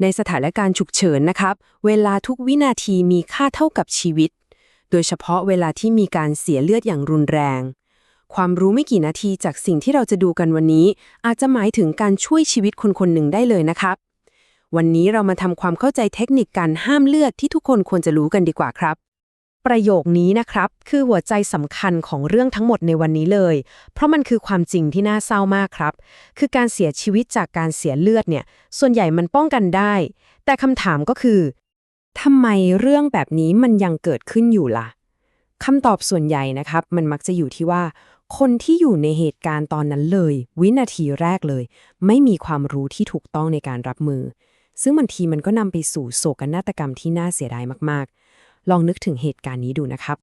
ในสถานการณ์ฉุกเฉินนะครับ เวลาทุกวินาทีมีค่าเท่ากับชีวิต โดยเฉพาะเวลาที่มีการเสียเลือดอย่างรุนแรง ความรู้ไม่กี่นาทีจากสิ่งที่เราจะดูกันวันนี้ อาจจะหมายถึงการช่วยชีวิตคนคนหนึ่งได้เลยนะครับ วันนี้เรามาทำความเข้าใจเทคนิคการห้ามเลือดที่ทุกคนควรจะรู้กันดีกว่าครับ ประโยคนี้นะครับ คือหัวใจสำคัญของเรื่องทั้งหมดในวันนี้เลย เพราะมันคือความจริงที่น่าเศร้ามากครับ คือการเสียชีวิตจากการเสียเลือดเนี่ย ส่วนใหญ่มันป้องกันได้ แต่คำถามก็คือทำไมเรื่องแบบนี้มันยังเกิดขึ้นอยู่ล่ะคำตอบส่วนใหญ่นะครับ มันมักจะอยู่ที่ว่า คนที่อยู่ในเหตุการณ์ตอนนั้นเลย วินาทีแรกเลย ไม่มีความรู้ที่ถูกต้องในการรับมือ ซึ่งบางทีมันก็นำไปสู่โศกนาฏกรรมที่น่าเสียดายมากๆ ลองนึกถึงเหตุการณ์นี้ดูนะครับ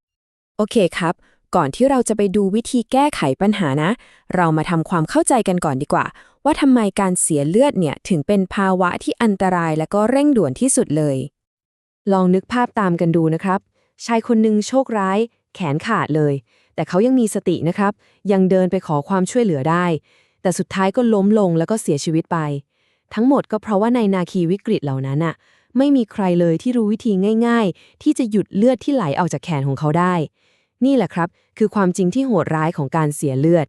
โอเคครับ ก่อนที่เราจะไปดูวิธีแก้ไขปัญหานะ เรามาทำความเข้าใจกันก่อนดีกว่า ว่าทำไมการเสียเลือดเนี่ยถึงเป็นภาวะที่อันตรายและก็เร่งด่วนที่สุดเลย ลองนึกภาพตามกันดูนะครับ ชายคนหนึ่งโชคร้าย แขนขาดเลย แต่เขายังมีสตินะครับ ยังเดินไปขอความช่วยเหลือได้ แต่สุดท้ายก็ล้มลงแล้วก็เสียชีวิตไป ทั้งหมดก็เพราะว่าในนาคีวิกฤตเหล่านั้นน่ะ ไม่มีใครเลยที่รู้วิธีง่าย ๆ ที่จะหยุดเลือดที่ไหลออกจากแขนของเขาได้ นี่แหละครับ คือความจริงที่โหดร้ายของการเสียเลือด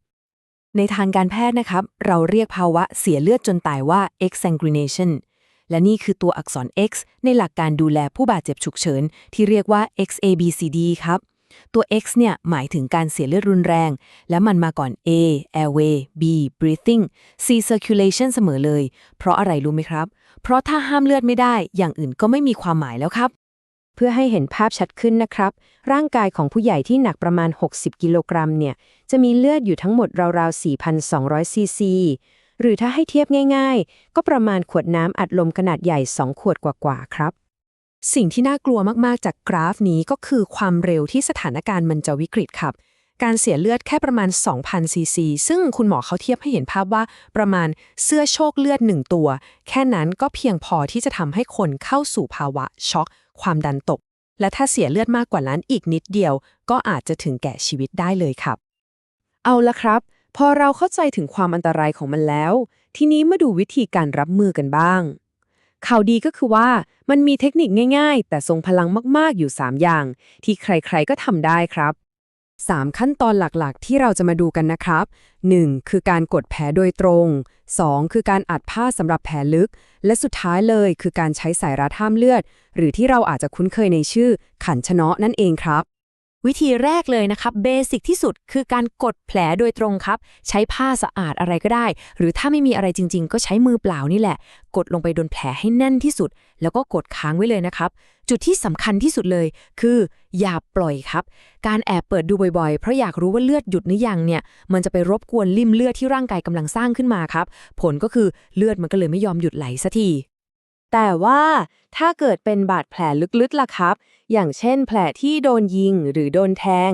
ในทางการแพทย์นะครับ เราเรียกภาวะเสียเลือดจนตายว่า exsanguination และนี่คือตัวอักษร X ในหลักการดูแลผู้บาดเจ็บฉุกเฉิน ที่เรียกว่า XABCD ครับ ตัว X เนี่ยหมายถึงการเสียเลือดรุนแรง และมันมาก่อน A airway B breathing C circulation เสมอเลย เพราะอะไรรู้ไหมครับ เพราะถ้าห้ามเลือดไม่ได้อย่างอื่นก็ไม่มีความหมายแล้วครับ เพื่อให้เห็นภาพชัดขึ้นนะครับ ร่างกายของผู้ใหญ่ที่หนักประมาณ 60 กิโลกรัมเนี่ย จะมีเลือดอยู่ทั้งหมดราวๆ 4,200 ซีซี หรือถ้าให้เทียบง่ายๆ ก็ประมาณขวดน้ำอัดลมขนาดใหญ่ 2 ขวดกว่าๆครับ สิ่งที่น่ากลัวมากๆจากกราฟนี้ก็คือความเร็วที่สถานการณ์มันจะวิกฤตครับ การเสียเลือดแค่ประมาณ 2,000ซีซีซึ่งคุณหมอเขาเทียบให้เห็นภาพว่าประมาณเสื้อโชคเลือดหนึ่งตัว แค่นั้นก็เพียงพอที่จะทำให้คนเข้าสู่ภาวะช็อก ความดันตก และถ้าเสียเลือดมากกว่านั้นอีกนิดเดียว ก็อาจจะถึงแก่ชีวิตได้เลยครับ เอาละครับ พอเราเข้าใจถึงความอันตรายของมันแล้ว ทีนี้มาดูวิธีการรับมือกันบ้างข่าวดีก็คือว่ามันมีเทคนิคง่าย ๆ แต่ทรงพลังมาก ๆ อยู่ 3 อย่าง ที่ใครๆก็ทำได้ครับ 3 ขั้นตอนหลักๆ ที่เราจะมาดูกันนะครับ 1. คือการกดแผลโดยตรง 2. คือการอัดผ้าสำหรับแผลลึก และสุดท้ายเลยคือการใช้สายรัดห้ามเลือด หรือที่เราอาจจะคุ้นเคยในชื่อขันชะนะนั่นเองครับ วิธีแรกเลยนะครับเบสิกที่สุดคือการกดแผลโดยตรงครับ ใช้ผ้าสะอาดอะไรก็ได้ หรือถ้าไม่มีอะไรจริง ๆ ก็ใช้มือเปล่านี่แหละ กดลงไปโดนแผลให้แน่นที่สุด แล้วก็กดค้างไว้เลยนะครับ จุดที่สำคัญที่สุดเลย คืออย่าปล่อยครับ การแอบเปิดดูบ่อยๆ เพราะอยากรู้ว่าเลือดหยุดหรือยังเนี่ย มันจะไปรบกวนลิ่มเลือดที่ร่างกายกำลังสร้างขึ้นมาครับ ผลก็คือเลือดมันก็เลยไม่ยอมหยุดไหลสักที แต่ว่าถ้าเกิดเป็นบาดแผลลึกๆล่ะครับ อย่างเช่น แผลที่โดนยิงหรือโดนแทง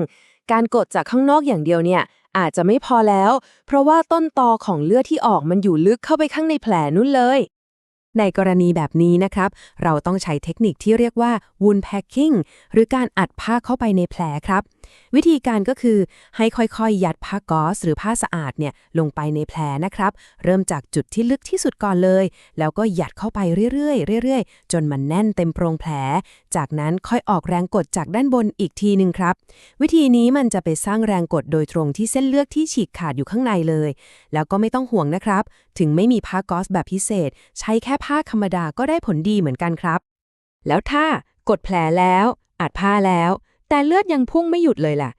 การกดจากข้างนอกอย่างเดียวเนี่ย อาจจะไม่พอแล้ว เพราะว่าต้นตอของเลือดที่ออกมันอยู่ลึกเข้าไปข้างในแผลนู่นเลย ในกรณีแบบนี้นะครับ เราต้องใช้เทคนิคที่เรียกว่า wound packing หรือการอัดผ้าเข้าไปในแผลครับ วิธีการก็คือให้ค่อยๆ ยัดผ้ากอซหรือผ้าสะอาดเนี่ยลงไปในแผลนะครับ เริ่มจากจุดที่ลึกที่สุดก่อนเลย แล้วก็ยัดเข้าไปเรื่อยๆเรื่อยๆ จนมันแน่นเต็มโพรงแผล จากนั้นค่อยออกแรงกดจากด้านบนอีกทีหนึ่งครับ วิธีนี้มันจะไปสร้างแรงกดโดยตรงที่เส้นเลือดที่ฉีกขาดอยู่ข้างในเลย แล้วก็ไม่ต้องห่วงนะครับ ถึงไม่มีผ้ากอซแบบพิเศษ ใช้แค่ผ้าธรรมดาก็ได้ผลดีเหมือนกันครับ แล้วถ้ากดแผลแล้วอัดผ้าแล้ว แต่เลือดยังพุ่งไม่หยุดเลยล่ะ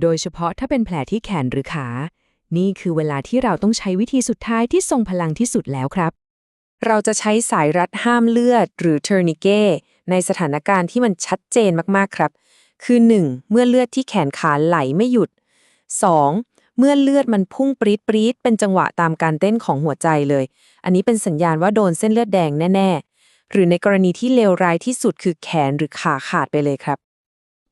โดยเฉพาะถ้าเป็นแผลที่แขนหรือขา นี่คือเวลาที่เราต้องใช้วิธีสุดท้ายที่ทรงพลังที่สุดแล้วครับ เราจะใช้สายรัดห้ามเลือด หรือเทอร์นิเก้ในสถานการณ์ที่มันชัดเจนมากๆครับ คือ 1. เมื่อเลือดที่แขนขาไหลไม่หยุด 2. เมื่อเลือดมันพุ่งปรี๊ดปรี๊ดเป็นจังหวะตามการเต้นของหัวใจเลย อันนี้เป็นสัญญาณว่าโดนเส้นเลือดแดงแน่ ๆ หรือในกรณีที่เลวร้ายที่สุดคือแขนหรือขาขาดไปเลยครับ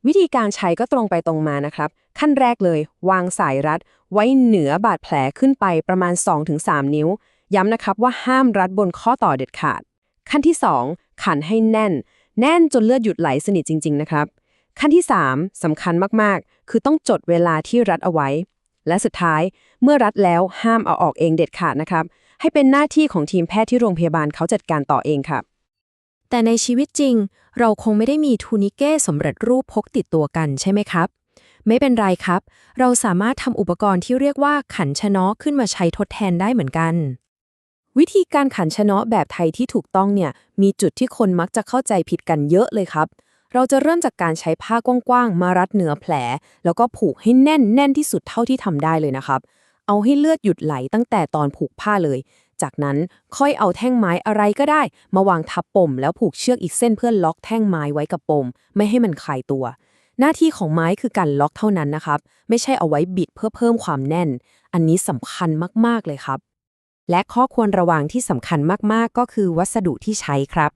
วิธีการใช้ก็ตรงไปตรงมานะครับ ขั้นแรกเลย วางสายรัด ไว้เหนือบาดแผลขึ้นไปประมาณ 2-3 นิ้ว ย้ำนะครับว่าห้ามรัดบนข้อต่อเด็ดขาด ขั้นที่ 2 ขันให้แน่น แน่นจนเลือดหยุดไหลสนิทจริง ๆ นะครับ ขั้นที่ 3สำคัญมากๆ คือต้องจดเวลาที่รัดเอาไว้ และสุดท้ายเมื่อรัดแล้วห้ามเอาออกเองเด็ดขาดนะครับ ให้เป็นหน้าที่ของทีมแพทย์ที่โรงพยาบาลเขาจัดการต่อเองครับ แต่ในชีวิตจริง เราคงไม่ได้มีทูนิเก้สำเร็จรูปพกติดตัวกันใช่ไหมครับ ไม่เป็นไรครับ เราสามารถทำอุปกรณ์ที่เรียกว่าขันชะนะขึ้นมาใช้ทดแทนได้เหมือนกัน วิธีการขันชะนะแบบไทยที่ถูกต้องเนี่ยมีจุดที่คนมักจะเข้าใจผิดกันเยอะเลยครับ เราจะเริ่มจากการใช้ผ้ากว้างๆ มารัดเหนือแผล แล้วก็ผูกให้แน่นแน่นที่สุดเท่าที่ทำได้เลยนะครับ เอาให้เลือดหยุดไหลตั้งแต่ตอนผูกผ้าเลย จากนั้นค่อยเอาแท่งไม้อะไรก็ได้ มาวางทับปม แล้วผูกเชือกอีกเส้นเพื่อล็อกแท่งไม้ไว้กับปม ไม่ให้มันคลายตัว หน้าที่ของไม้คือการล็อกเท่านั้นนะครับ ไม่ใช่เอาไว้บิดเพื่อเพิ่มความแน่น อันนี้สำคัญมากๆเลยครับและข้อควรระวังที่สำคัญมาก ๆ ก็คือวัสดุที่ใช้ครับ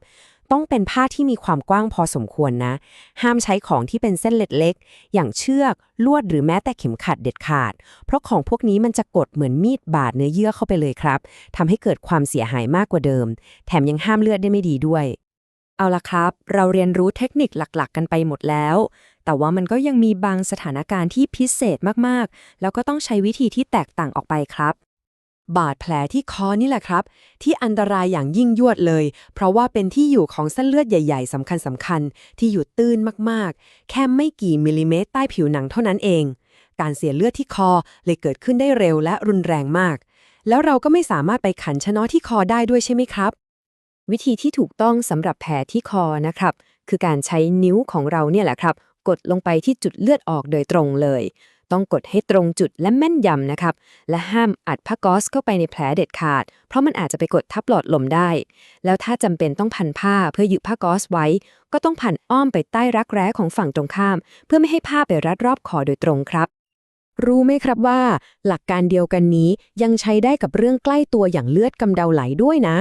ต้องเป็นผ้าที่มีความกว้างพอสมควรนะ ห้ามใช้ของที่เป็นเส้นเล็กๆ อย่างเชือก ลวดหรือแม้แต่เข็มขัดเด็ดขาด เพราะของพวกนี้มันจะกดเหมือนมีดบาดเนื้อเยื่อเข้าไปเลยครับทำให้เกิดความเสียหายมากกว่าเดิม แถมยังห้ามเลือดได้ไม่ดีด้วย เอาละครับ เราเรียนรู้เทคนิคหลักๆ กันไปหมดแล้ว แต่ว่ามันก็ยังมีบางสถานการณ์ที่พิเศษมากๆ แล้วก็ต้องใช้วิธีที่แตกต่างออกไปครับ บาดแผลที่คอนี่แหละครับ ที่อันตรายอย่างยิ่งยวดเลย เพราะว่าเป็นที่อยู่ของเส้นเลือดใหญ่ๆสำคัญสำคัญๆที่อยู่ตื้นมากๆ แค่ไม่กี่มิลลิเมตรใต้ผิวหนังเท่านั้นเอง การเสียเลือดที่คอเลยเกิดขึ้นได้เร็วและรุนแรงมาก แล้วเราก็ไม่สามารถไปขันชะนาะที่คอได้ด้วยใช่ไหมครับ วิธีที่ถูกต้องสำหรับแผลที่คอนะครับ คือการใช้นิ้วของเราเนี่ยแหละครับ กดลงไปที่จุดเลือดออกโดยตรงเลย ต้องกดให้ตรงจุดและแม่นยำนะครับ และห้ามอัดผ้าก๊อซเข้าไปในแผลเด็ดขาด เพราะมันอาจจะไปกดทับหลอดลมได้ แล้วถ้าจำเป็นต้องพันผ้าเพื่อยึดผ้าก๊อซไว้ ก็ต้องพันอ้อมไปใต้รักแร้ของฝั่งตรงข้าม เพื่อไม่ให้ผ้าไปรัดรอบคอโดยตรงครับ รู้ไหมครับว่า หลักการเดียวกันนี้ยังใช้ได้กับเรื่องใกล้ตัวอย่างเลือดกำเดาไหลด้วยนะ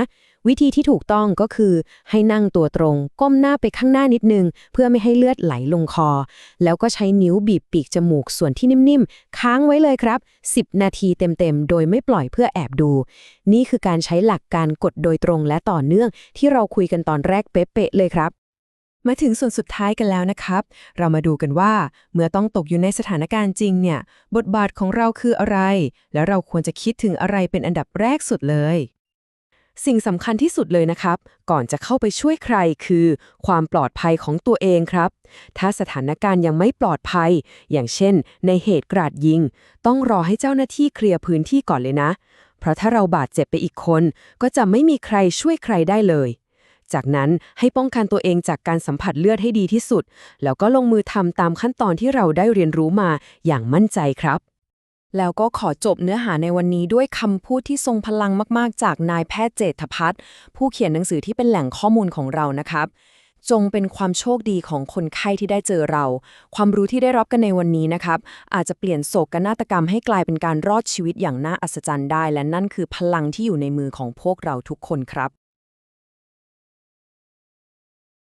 วิธีที่ถูกต้องก็คือ ให้นั่งตัวตรง ก้มหน้าไปข้างหน้านิดนึง เพื่อไม่ให้เลือดไหลลงคอ แล้วก็ใช้นิ้วบีบปีกจมูกส่วนที่นิ่มๆ ค้างไว้เลยครับ 10 นาทีเต็มๆ โดยไม่ปล่อยเพื่อแอบดู นี่คือการใช้หลักการกดโดยตรงและต่อเนื่อง ที่เราคุยกันตอนแรกเป๊ะๆเลยครับมาถึงส่วนสุดท้ายกันแล้วนะครับ เรามาดูกันว่า เมื่อต้องตกอยู่ในสถานการณ์จริงเนี่ย บทบาทของเราคืออะไร และเราควรจะคิดถึงอะไรเป็นอันดับแรกสุดเลย สิ่งสำคัญที่สุดเลยนะครับ ก่อนจะเข้าไปช่วยใครคือ ความปลอดภัยของตัวเองครับ ถ้าสถานการณ์ยังไม่ปลอดภัย อย่างเช่น ในเหตุกราดยิง ต้องรอให้เจ้าหน้าที่เคลียร์พื้นที่ก่อนเลยนะ เพราะถ้าเราบาดเจ็บไปอีกคน ก็จะไม่มีใครช่วยใครได้เลย จากนั้นให้ป้องกันตัวเองจากการสัมผัสเลือดให้ดีที่สุด แล้วก็ลงมือทำตามขั้นตอนที่เราได้เรียนรู้มาอย่างมั่นใจครับ แล้วก็ขอจบเนื้อหาในวันนี้ด้วยคำพูดที่ทรงพลังมาก ๆ จากนายแพทย์เจษฐพัฒน์ผู้เขียนหนังสือที่เป็นแหล่งข้อมูลของเรานะครับ จงเป็นความโชคดีของคนไข้ที่ได้เจอเรา ความรู้ที่ได้รับกันในวันนี้นะครับ อาจจะเปลี่ยนโศกนาฏกรรมให้กลายเป็นการรอดชีวิตอย่างน่าอัศจรรย์ได้ และนั่นคือพลังที่อยู่ในมือของพวกเราทุกคนครับ